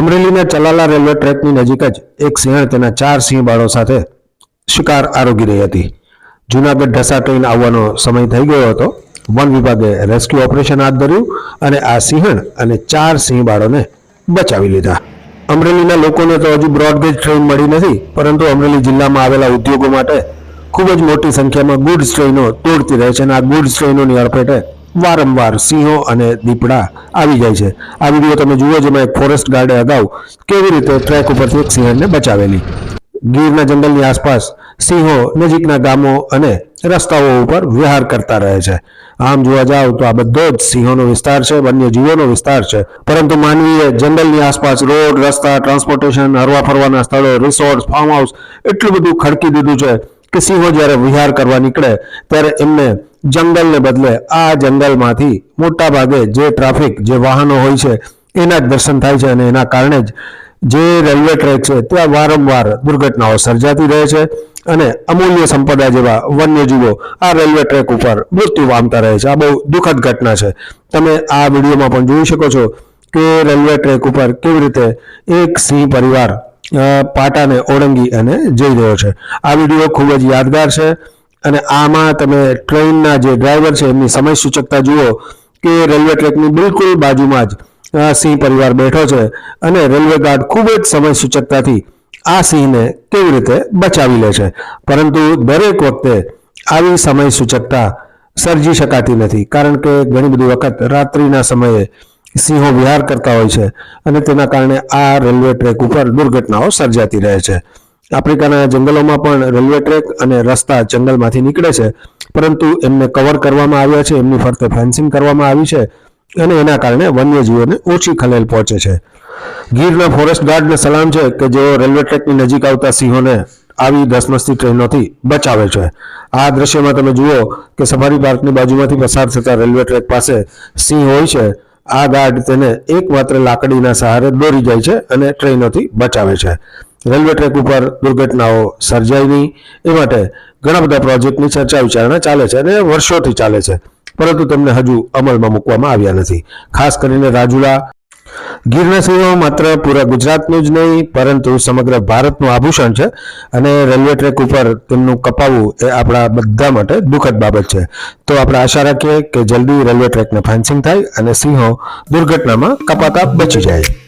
અમરેલીના ચલાલા રેલવે ટ્રેકની નજીક જ એક સિંહણ તેના ચાર સિંહ બાળો સાથે શિકાર આરોગી રહી હતી. જુનાગઢ ઢસા ટ્રેન આવવાનો સમય થઈ ગયો હતો. વન વિભાગે રેસ્ક્યુ ઓપરેશન હાથ ધર્યું અને આ સિંહણ અને ચાર સિંહ બાળોને બચાવી લીધા. અમરેલીના લોકોને તો હજુ બ્રોડગેજ ટ્રેન મળી નથી, પરંતુ અમરેલી જિલ્લામાં આવેલા ઉદ્યોગો માટે ખૂબ જ મોટી સંખ્યામાં ગુડ્સ ટ્રેનો તોડતી રહે છે અને આ ગુડ્સ ટ્રેનોની અડફેટે વારંવાર સિંહો અને દીપડા આવી જાય છે. આ વીડિયો તમે જુઓ જેમાં એક ફોરેસ્ટ ગાર્ડે અગાઉ કેવી રીતે ટ્રેક ઉપરથી એક સિંહણને બચાવેલી. ગીરના જંગલની આસપાસ સિંહો નજીકના ગામો અને રસ્તાઓ ઉપર વિહાર કરતા રહે છે. આમ જોવા જાવ તો આ બધો જ સિંહોનો વિસ્તાર છે વન્યજીવોનો વિસ્તાર છે. પરંતુ માનવીએ જંગલની આસપાસ રોડ, રસ્તા ટ્રાન્સપોર્ટેશન હરવા ફરવાના સ્થળો રિસોર્ટ ફાર્મ હાઉસ એટલું બધું ખડકી દીધું છે કે સિંહો જ્યારે વિહાર કરવા નીકળે ત્યારે એમને જંગલને બદલે આ જંગલમાંથી મોટા ભાગે જે ટ્રાફિક, જે વાહનો હોય છે, એના જ દર્શન થાય છે અને એના કારણે જ જે રેલવે ટ્રેક છે, ત્યાં વારંવાર દુર્ઘટનાઓ સર્જાતી રહે છે અને અમૂલ્ય સંપદા જેવા વન્યજીવો આ રેલવે ટ્રેક ઉપર મૃત્યુ પામતા રહે છે. આ બહુ દુઃખદ ઘટના છે. તમે આ વિડીયોમાં પણ જોઈ શકો છો કે રેલવે ટ્રેક ઉપર કેવી રીતે એક સિંહ પરિવાર પાટાને ઓળંગી અને જઈ રહ્યો છે. આ વીડિયો ખૂબ જ યાદગાર છે. અને આમાં તમે ટ્રેનના જે ડ્રાઈવર છે, એમની સમય સૂચકતા જુઓ કે રેલવે ટ્રેકની બિલકુલ બાજુમાં જ સિંહ પરિવાર બેઠો છે અને રેલવે ગાર્ડ ખૂબ જ સમય સૂચકતાથી આ સિંહને કેવી રીતે બચાવી લે છે. પરંતુ દરેક વખતે આવી સમય સૂચકતા સર્જી શકાતી નથી, કારણ કે ઘણી બધી વખત રાત્રિના સમયે સિંહો વિહાર કરતા હોય છે અને તેના કારણે આ રેલવે ટ્રેક ઉપર દુર્ઘટનાઓ સર્જાતી રહે છે. આફ્રિકાના જંગલોમાં પણ રેલવે ટ્રેક અને રસ્તા જંગલમાંથી નીકળે છે. પરંતુ એમને કવર કરવામાં આવ્યા છે, એમની ફરતે ફેન્સિંગ કરવામાં આવી છે અને એના કારણે વન્યજીવોને ઓછી ખલેલ પહોંચે છે. ગીરના ફોરેસ્ટ ગાર્ડને સલામ છે કે જેઓ રેલવે ટ્રેકની નજીક આવતા સિંહોને આવી ધસમસતી ટ્રેનોથી બચાવે છે. આ દ્રશ્યમાં તમે જુઓ કે સફારી પાર્કની બાજુમાંથી પસાર થતા રેલવે ટ્રેક પાસે સિંહ હોય છે. આ ગાર્ડ તેને એકમાત્ર લાકડીના સહારે દોરી જાય છે અને ટ્રેનોથી બચાવે છે. રેલવે ટ્રેક ઉપર દુર્ઘટનાઓ સર્જાય નહીં. એ માટે ઘણા બધા પ્રોજેક્ટની ચર્ચા વિચારણા ચાલે છે અને વર્ષોથી ચાલે છે. પરંતુ તેમને હજુ અમલમાં મૂકવામાં આવ્યા નથી. ખાસ કરીને રાજુલા. ગીરના સિંહો માત્ર પૂરા ગુજરાતનું જ નહીં, પરંતુ સમગ્ર ભારતનું આભૂષણ છે અને રેલવે ટ્રેક ઉપર તેમનું કપાવવું એ આપણા બધા માટે દુઃખદ બાબત છે. તો આપણે આશા રાખીએ કે જલ્દી રેલવે ટ્રેકને ફેન્સિંગ થાય અને સિંહો દુર્ઘટનામાં કપાતા બચી જાય.